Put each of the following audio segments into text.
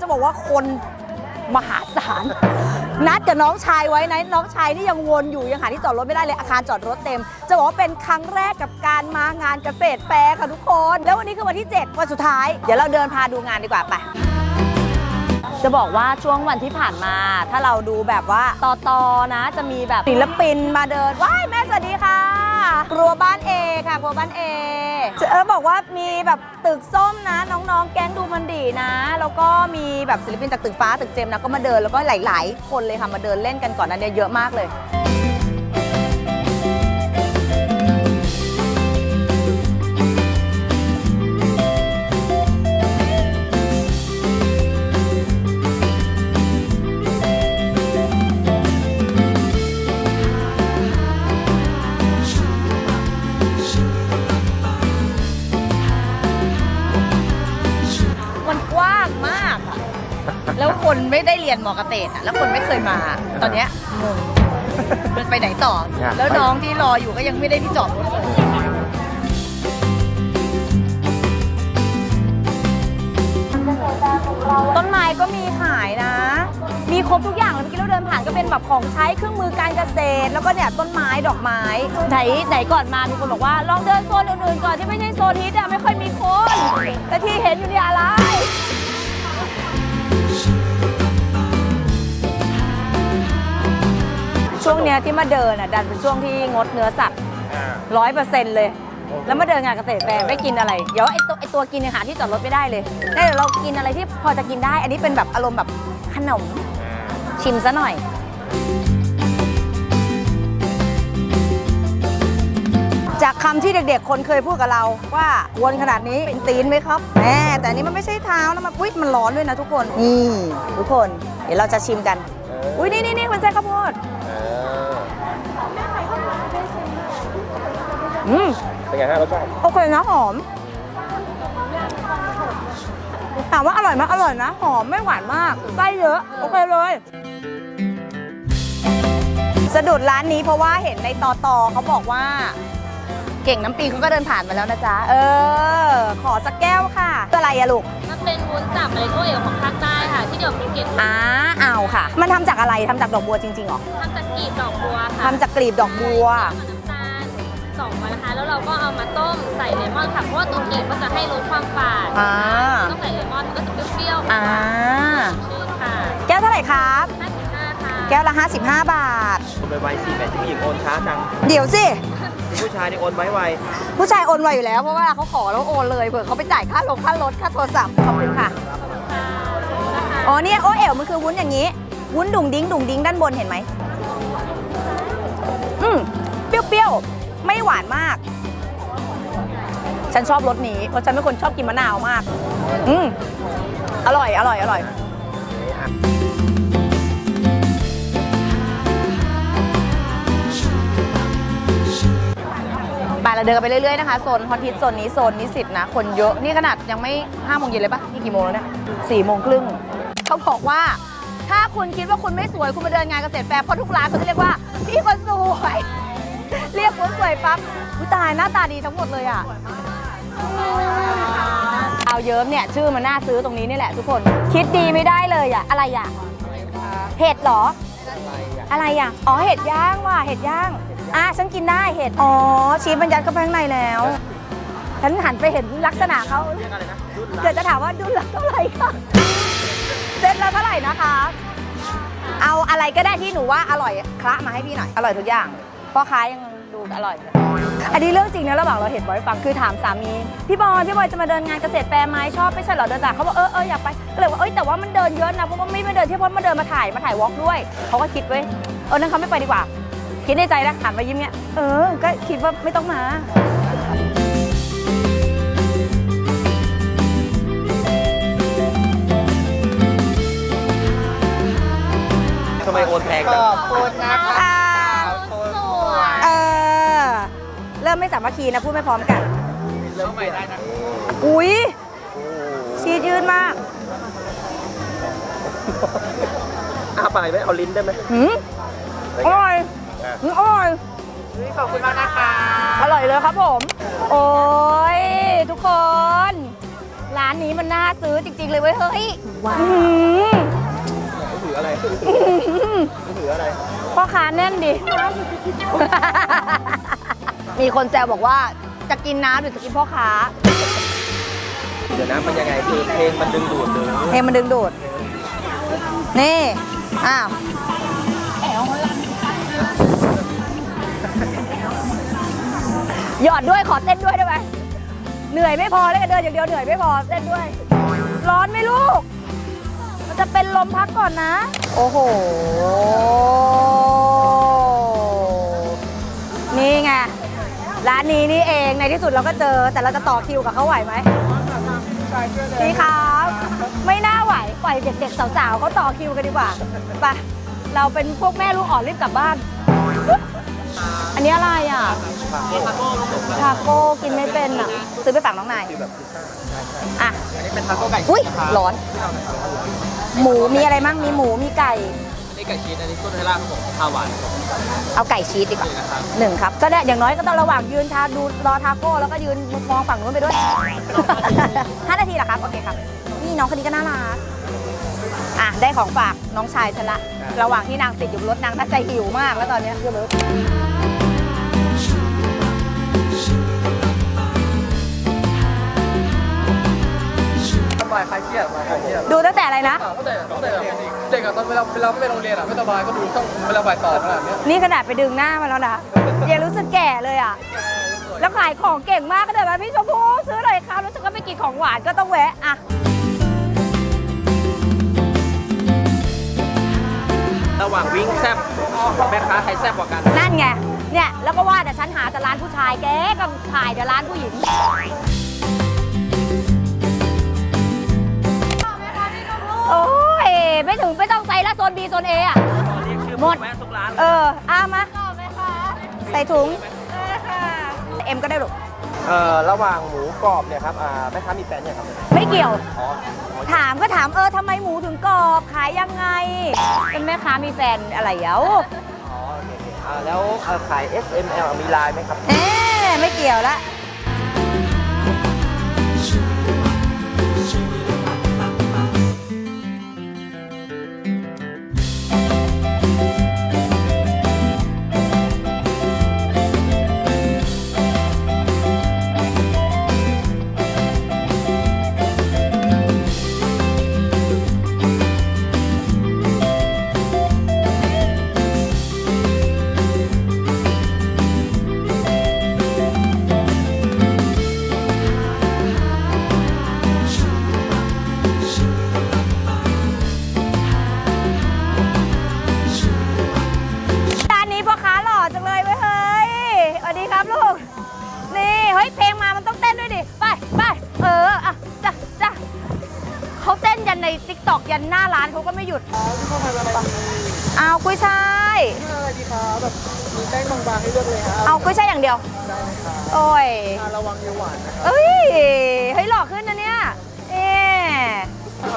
จะบอกว่าคนมหาศาล นัดกับน้องชายไว้นะน้องชายนี่ยังวนอยู่ยังหาที่จอดรถไม่ได้เลยอาคารจอดรถเต็ม จะบอกว่าเป็นครั้งแรกกับการมางานเกษตรแฟร์ค่ะทุกคน แล้ววันนี้คือวันที่ 7 วันสุดท้าย เดี๋ยวเราเดินพาดูงานดีกว่าไป จะบอกว่าช่วงวันที่ผ่านมา ถ้าเราดูแบบว่าตอตอนะ จะมีแบบศิลปินมาเดินว้ายแม่สวัสดีค่ะ ครัวบ้านเอค่ะครัวบ้านเอเออบอกว่ามีแบบตึกส้มนะ น้องๆ แก๊งดูมันดีนะ แล้วก็มีแบบศิลปินจากตึกฟ้าตึกเจมส์นะก็มาเดินแล้วก็หลาย ๆ คนเลยค่ะมาเดินเล่นกันก่อนนั้นเนี่ยเยอะมากเลย ไม่ได้เรียนมอเกษตรอะแล้วคนไม่เคยมา ตอนเนี้ยงงมันไปไหนต่ออยากไปแล้วน้องที่รออยู่ก็ยังไม่ได้ที่จอดรถเลยต้นไม้ก็มีขายนะ มีครบทุกอย่างเลยเมื่อกี้เราเดินผ่านก็เป็นแบบของใช้เครื่องมือการเกษตร แล้วก็เนี่ยต้นไม้ดอกไม้ไหนไหนก่อนมามีคนบอกว่าลองเดินโซนอื่นๆก่อนที่ไม่ใช่โซนฮิตอะไม่ค่อยมีคนแต่ที่เห็นอยู่เนี่ยอะไร ช่วงเนี้ยที่มาเดินอะดันเป็นช่วงที่งดเนื้อสัตว์ร้อยเปอร์เซ็นต์เลย แล้วมาเดินงานเกษตรแฟร์ไม่กินอะไร เดี๋ยวไอตัวไอตัวกินเนี่ยหาที่จอดรถไม่ได้เลยได้เดี๋ยวเรากินอะไรที่พอจะกินได้ อันนี้เป็นแบบอารมณ์แบบขนมชิมซะหน่อย จากคำที่เด็กๆ คนเคยพูดกับเราว่าวนขนาดนี้เป็นตีนไหมครับแหมแต่อันนี้มันไม่ใช่เท้านะมันอุ้ยมันร้อนด้วยนะทุกคน นี่ ทุกคน เดี๋ยวเราจะชิมกัน อุ้ยนี่นี่นี่มันไส้ข้าวโพด อืมเป็นไงฮะรสชาติโอเคนะหอมถามว่าอร่อยไหมอร่อยนะ หอมไม่หวานมากไส้เยอะ โอเคเลย สะดุดร้านนี้เพราะว่าเห็นในตอตอเขาบอกว่า เก่งน้ำปิงเขาก็เดินผ่านมาแล้วนะจ๊ะ เออ ขอสักแก้วค่ะตัวอะไรอะลูกมันเป็นวุ้นจับอะไรก็เอ๋วของภาคใต้ค่ะ ที่เดี๋ยวภูเก็ตอ่าเอาค่ะ มันทำจากอะไรทำจากดอกบัวจริงๆเหรอทำจากกลีบดอกบัวค่ะทำจากกลีบดอกบัว ใช่แล้วก็น้ำตาลสองวันนะคะ แล้วเราก็เอามาต้มใส่เลมอนค่ะ เพราะว่าตัวกลีบก็จะให้ลดความฝาดอ่าก็ใส่เลมอนมันก็จะเปรี้ยวๆอ่า ชื่นค่ะแก้วเท่าไหร่ครับ 55ค่ะ แก้วละ 55 บาท คนไปไวสี่แปดที่ผู้หญิงโอนช้าจังเดี๋ยวสิที่ผู้ชายนี่โอนไว้ไวผู้ชายโอนไวอยู่แล้ว เพราะว่าเขาขอแล้วโอนเลยเผื่อเขาไปจ่ายค่าลงค่ารถค่าโทรศัพท์ขอบคุณค่ะ อ๋อเนี่ยโอเอ๋วมันคือวุ้นอย่างนี้ วุ้นดุ่งดิ้งดุ่งดิ้งด้านบนเห็นไหมอืมเปรี้ยวๆ ไม่หวานมาก ฉันชอบรสนี้เพราะฉันเป็นคนชอบกินมะนาวมาก อืมอร่อย อร่อย อร่อยไปเราเดินกันไปเรื่อยๆนะคะโซนฮอตฮิตโซนนี้โซนนิสิตนะ คนเยอะนี่ขนาดยังไม่5้าโมงเย็นเลยปะนี่กี่โมงแล้วเนี่ยสี่โมงครึ่งเขาบอกว่า ถ้าคุณคิดว่าคุณไม่สวยคุณมาเดินงานเกษตรแฟร์เพราะทุกร้านเขาจะเรียกว่าพี่คนสวย เรียกคนสวยปั๊บอุ๊ยตายหน้าตาดีทั้งหมดเลยอะเอาเยิ้มเนี่ยชื่อมันน่าซื้อตรงนี้นี่แหละทุกคน คิดดีไม่ได้เลยอะ อะไรอะ เห็ดเหรอ อะไรอะ อ๋อเห็ดย่างว่ะเห็ดย่าง อะฉันกินได้เห็ด อ๋อชีสมันยัดเข้าไปข้างในแล้ว ฉันหันไปเห็นลักษณะเขาเกิดจะถามว่าดุลละเท่าไหร่คะเซ็ตละเท่าไหร่นะคะ เอาอะไรก็ได้ที่หนูว่าอร่อยคละมาให้พี่หน่อย อร่อยทุกอย่าง พ่อค้ายังดูอร่อยเลยอันนี้เรื่องจริงนะระหว่างเราเห็นบอยฟังคือถามสามีพี่บอยพี่บอยจะมาเดินงานเกษตรแฟร์ไหมชอบไม่ใช่เหรอเดินจากเขาบอกเออเอออยากไปก็เลยว่าเอ้ยแต่ว่ามันเดินเยอะนะเพราะว่าไม่มาเดินเที่ยวเพราะมาเดินมาถ่ายมาถ่ายวอล์กด้วยเขาก็คิดไว้ยเออนั่นเขาไม่ไปดีกว่า คิดในใจนะหันมายิ้มเนี่ยเออ ก็คิดว่าไม่ต้องมาทำไมโอนแพงจังอ่าเอ ไม่สามัคคีนะพูดไม่พร้อมกันเริ่มใหม่ได้นะอุ้ยชีสยืดมากอ้าปากไหมเอาลิ้นได้ไหมหืมอร่อยหืมอร่อย ขอบคุณมากนะคะอร่อยเลยครับผม โอ้ยทุกคนรร้านนี้มันน่าซื้อจริง ๆ เลยเว้ยเฮ้ยอื้อหือถืออะไรอื้อหือถืออะไรพ่อค้าแน่นดิ มีคนแซวบอกว่าจะกินน้ำหรือจะกินพ่อค้า เดี๋ยวนะมันยังไงคือเพลงมันดึงดูดหรือเพลงมันดึงดูด นี่ อ้าว หยอดด้วยขอเต้นด้วยได้ไหมเหนื่อยไม่พอเลยกันเดินอย่างเดียวเหนื่อยไม่พอเต้นด้วย ร้อนไหมลูก มันจะเป็นลมพักก่อนนะ โอ้โหานนี้นี่เองในที่สุดเราก็เจอแต่เราจะต่อคิวกับเขาไหวไหมดีครับ ไม่น่าไหวปล่อยเด็กๆสาวๆเขาต่อคิวกันดีกว่าไปเราเป็นพวกแม่ลูกอ่อนรีบกลับบ้าน อันนี้อะไรอะทาโก้กินไม่เป็นอะซื้อไปฝากน้องนายอะอันนี้เป็นทาโก้ไก่อุ้ยร้อน หมูมีอะไรมั่งมีหมูมีไก่อั นนี้ไก่ชีสอันนี้ต้นเทล่าครับผมทาหวานครับผมเอาไก่ชีสดีกว่านี่นะครับหนึ่งครับ ก็ได้อย่างน้อยก็ต้องระหว่างยืนทาดูรอทาโก้แล้วก็ยืนมองฝั่งนู้นไปด้วย ห้านาทีเหรอครับ โอเคครับ นี่น้องคนนี้ก็น่ารักอะ ได้ของฝากน้องชายฉันละ ระหว่างที่นางติดอยู่บนรถนางน่าจะหิวมากแล้วตอนเนี้ยคื บบสบายคลายเครียดคลายเครียดดูตั้งแต่อะไรนะ ตั้งแต่ตั้งแต่เด็กอะตอนเวลาเวลาไม่ไปโรงเรียนอะไม่สบายก็ดูช่องเวลาบ่ายต่อขนาดเนี้ยนี่ขนาดไปดึงหน้ามาแล้วนะยังรู้สึกแก่เลยอะ แล้วขายของเก่งมากก็เดินมาพี่ชมพู่ซื้อหน่อยครับรู้สึกว่าไม่กินของหวานก็ต้องแวะอะ ระหว่างวิ่งแซบแม่ค้าใครแซบกว่ากัน นั่นไง เนี่ย แล้วก็ว่าแต่ฉันหาแต่ร้านผู้ชายแกก็ถ่ายแต่ร้านผู้หญิง โอ้ยไม่ถึงไม่ต้องใส่ละโซน B โซน A อะหมด แวะทุกร้านเอออามาใส่ถุงเอ็มก็ได้หรอกเอ่อระหว่างหมูกรอบเนี่ยครับอ่าแม่ค้ามีแฟนเนี่ยครับไม่เกี่ยวอ๋อถามก็ถามเออทำไมหมูถึงกรอบขายยังไง เป็นแม่ค้ามีแฟนอะไรเย้าอ๋อโอเคโอเคอ่าแล้วเอ่อขาย S M L มีไลน์ไหมครับเอ๊ะไม่เกี่ยวละ มามันต้องเต้นด้วยดิ ไปไปเอออะจ้ะจ้ะเขาเต้นยันในติ๊กต็อกยันหน้าร้านเขาก็ไม่หยุดเอากุ้ยช่ายอะไรดีครับแบบมีแป้งบางๆให้เลือกเลยครับเอากุ้ยช่ายอย่างเดียวโอ้ยระวังเยาหวานนะครับเอ้ยเฮ้ยหล่อขึ้นนะเนี่ยเอ๊ะ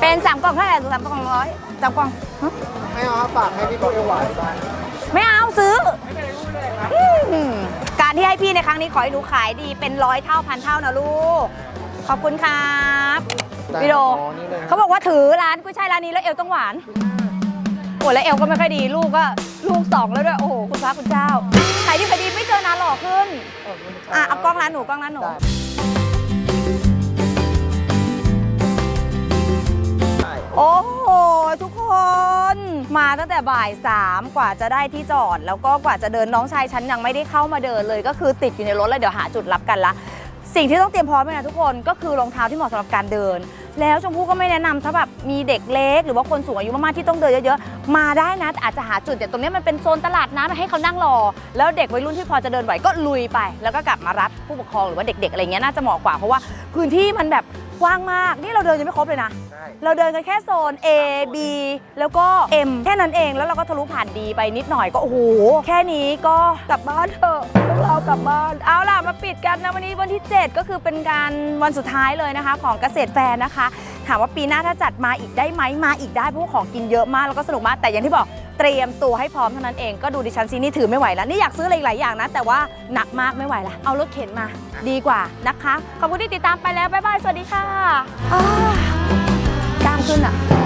เป็นสามกล่องเท่าไหร่สามกล่องร้อยสามกล่องฮะไม่เอาครับฝากให้พี่พวกเยาหวานบ้างไม่เอาซื้ออืมการ ที่ให้พี่ในครั้งนี้ขอให้หนูขายดีเป็นร้อยเท่าพันเท่านะลูก ขอบคุณครับพี่โดอ๋อนี่เลยเขาบอกว่าถือร้านกุ้ยช่ายร้านนี้แล้วเอวต้องหวานโอ้แล้วเอวก็ไม่ค่อยดีลูกก็ลูกสองแล้วด้วยโอ้โหคุณพระคุณเจ้าขายดีขายดีไม่เจอนานหล่อขึ้นอะเอากล้องร้านหนูกล้องร้านหนูใช่โอ้โหทุกคน มาตั้งแต่บ่ายสามกว่าจะได้ที่จอด แล้วก็กว่าจะเดินน้องชายฉันยังไม่ได้เข้ามาเดินเลย ก็คือติดอยู่ในรถแล้วเดี๋ยวหาจุดรับกันละ สิ่งที่ต้องเตรียมพร้อมเลยนะทุกคนก็คือรองเท้าที่เหมาะสำหรับการเดิน แล้วชมพู่ก็ไม่แนะนำสำหรับมีเด็กเล็ก หรือว่าคนสูงอายุมากๆที่ต้องเดินเยอะๆมาได้นะอาจจะหาจุดแต่ตรงนี้มันเป็นโซนตลาดน้ำให้เขานั่งรอ แล้วเด็กวัยรุ่นที่พอจะเดินไหวก็ลุยไป แล้วก็กลับมารับผู้ปกครองหรือว่าเด็ก ๆ อะไรเงี้ยน่าจะเหมาะกว่าเพราะว่าพื้นที่มันแบบกว้างมาก นี่เราเดินยังไม่ครบเลยนะ เราเดินกันแค่โซน A B แล้วก็ M แค่นั้นเองแล้วเราก็ทะลุผ่าน D ไปนิดหน่อยก็โอ้โหแค่นี้ก็กลับบ้านเถอะพวกเรากลับบ้านเอาล่ะมาปิดกันนะวันนี้วันที่ 7 ก็คือเป็นการวันสุดท้ายเลยนะคะ ของเกษตรแฟร์นะคะ ถามว่าปีหน้าถ้าจัดมาอีกได้ไหมมาอีกได้เพราะว่าของกินเยอะมากแล้วก็สนุกมากแต่อย่างที่บอกเตรียมตัวให้พร้อมเท่านั้นเองก็ดูดิฉันซินี่ถือไม่ไหวแล้ว นี่อยากซื้ออะไรอีกหลายอย่างนะ แต่ว่าหนักมากไม่ไหวละเอารถเข็นมา ดีกว่านะคะ ขอบคุณที่ติดตามไปแล้ว บ๊ายบาย สวัสดีค่ะอ้าว 真村的。